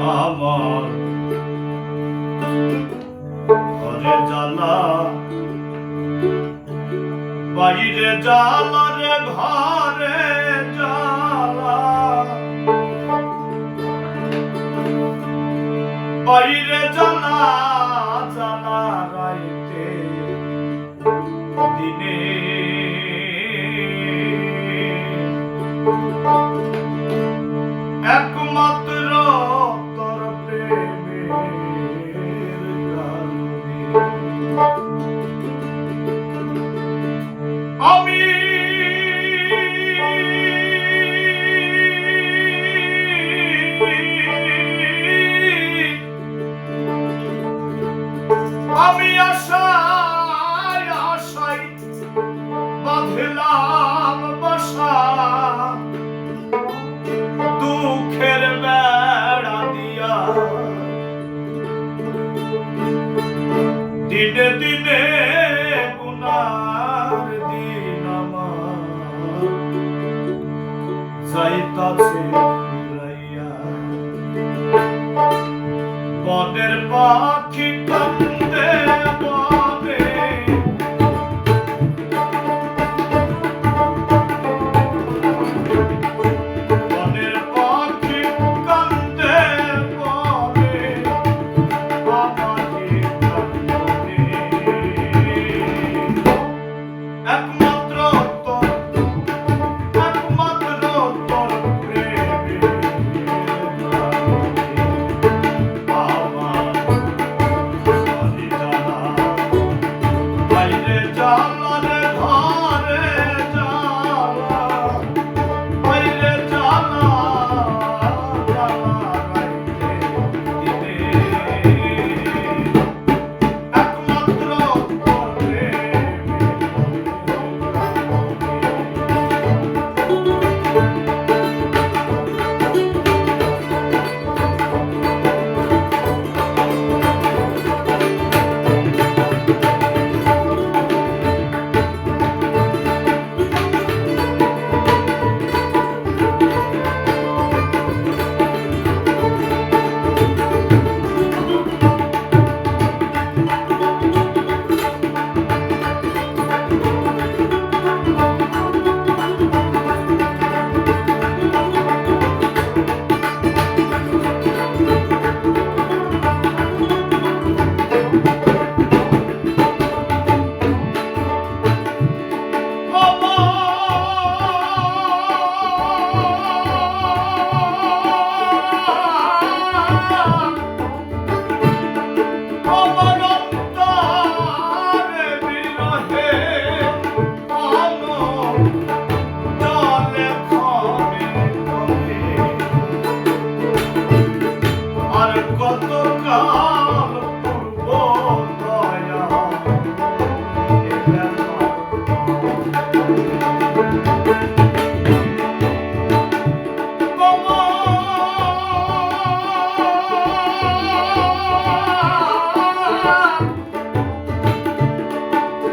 আমার ঘরে জ্বালা বাইরে জ্বালা রে ঘরে জ্বালা। বাইরে জ্বালা জ্বালা রাইতে দিনে। একমাত্র দিনে দিনে গুনার দিন আমার। যাইতাছে বনের পাখি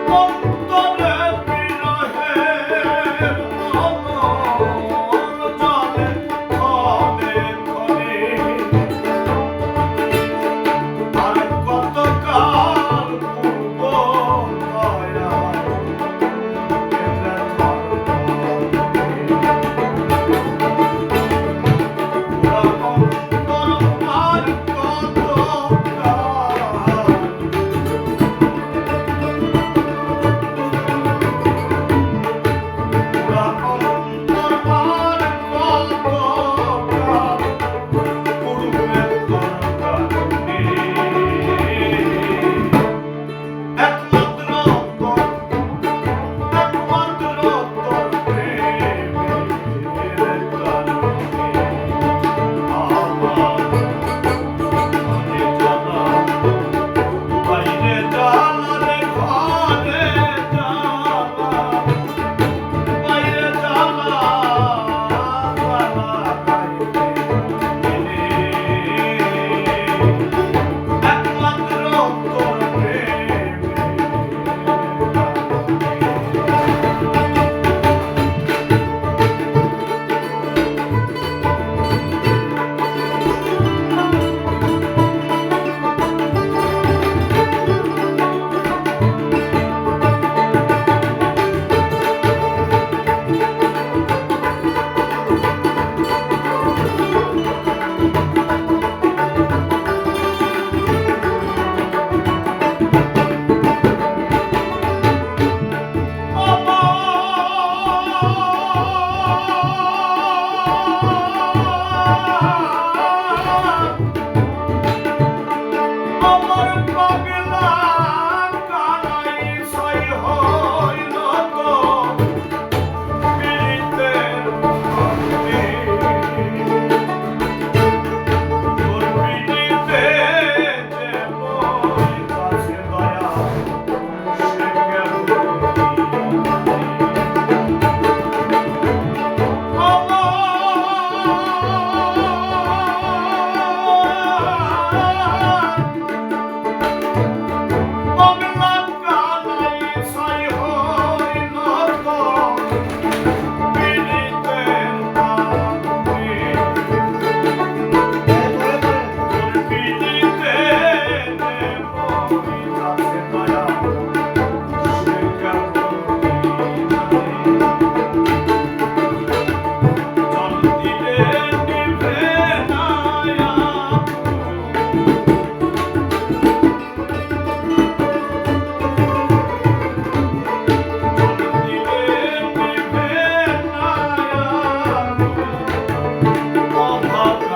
Oh.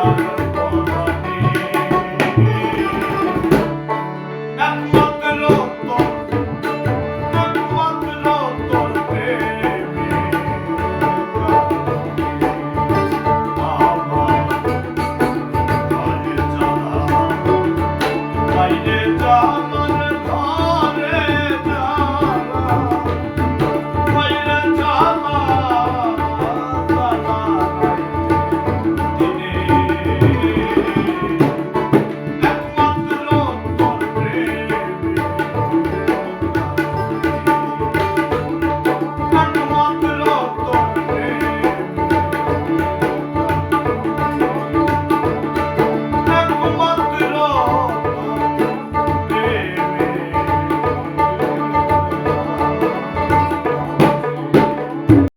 Thank you.